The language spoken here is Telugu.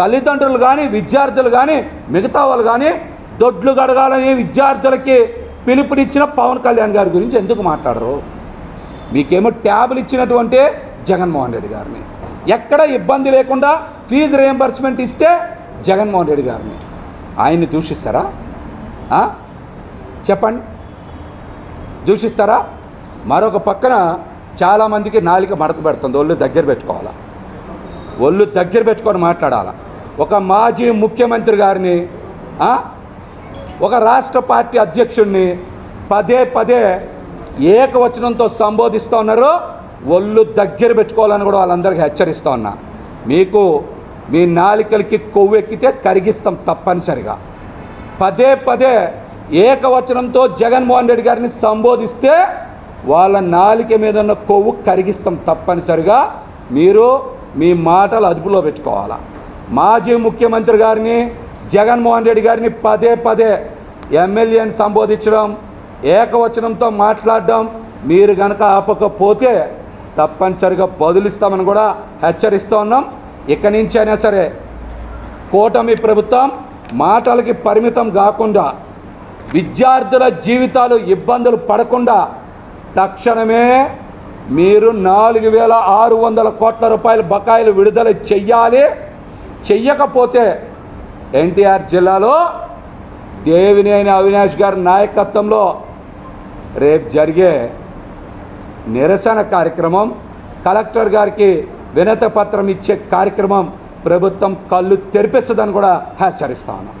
తల్లిదండ్రులు కానీ విద్యార్థులు కానీ మిగతా వాళ్ళు కానీ దొడ్లు గడగాలని విద్యార్థులకి పిలుపునిచ్చిన పవన్ కళ్యాణ్ గారి గురించి ఎందుకు మాట్లాడరు? మీకేమో ట్యాబులు ఇచ్చినటువంటి జగన్మోహన్ రెడ్డి గారిని. ఎక్కడ ఇబ్బంది లేకుండా ఫీజు రియంబర్స్మెంట్ ఇస్తే జగన్మోహన్ రెడ్డి గారిని. ఆయన్ని దూషిస్తారా? చెప్పండి. దూషిస్తారా? మరొక పక్కన చాలామందికి నాలిక మడత పెడుతుంది. ఒళ్ళు దగ్గర పెట్టుకోవాలా? ఒళ్ళు దగ్గర పెట్టుకొని మాట్లాడాలా? ఒక మాజీ ముఖ్యమంత్రి గారిని ఒక రాష్ట్ర పార్టీ అధ్యక్షుడిని పదే పదే ఏకవచనంతో సంబోధిస్తూ ఉన్నారు. ఒళ్ళు దగ్గర పెట్టుకోవాలని కూడా వాళ్ళందరికీ హెచ్చరిస్తూ ఉన్నా. మీకు మీ నాలికలకి కొవ్వు ఎక్కితే కరిగిస్తాం తప్పనిసరిగా. పదే పదే ఏకవచనంతో జగన్మోహన్ రెడ్డి గారిని సంబోధిస్తే వాళ్ళ నాలిక మీద ఉన్న కొవ్వు కరిగిస్తాం తప్పనిసరిగా. మీరు మీ మాటలు అదుపులో పెట్టుకోవాలా? మాజీ ముఖ్యమంత్రి గారిని జగన్మోహన్ రెడ్డి గారిని పదే పదే ఎమ్మెల్యేని సంబోధించడం ఏకవచనంతో మాట్లాడడం మీరు కనుక ఆపకపోతే తప్పనిసరిగా బదులిస్తామని కూడా హెచ్చరిస్తూ ఉన్నాం. ఇక నుంచి అయినా సరే కూటమి ప్రభుత్వం మాటలకి పరిమితం కాకుండా విద్యార్థుల జీవితాలు ఇబ్బందులు పడకుండా తక్షణమే మీరు నాలుగు వేల ఆరు వందల కోట్ల రూపాయల బకాయిలు విడుదల చెయ్యాలి. చెయ్యకపోతే ఎన్టీఆర్ జిల్లాలో దేవినేని అవినాష్ గారి నాయకత్వంలో రేపు జరిగే నిరసన కార్యక్రమం కలెక్టర్ గారికి వినత పత్రం ఇచ్చే కార్యక్రమం ప్రభుత్వం కళ్ళు తెరిపిస్తుందని కూడా హెచ్చరిస్తాను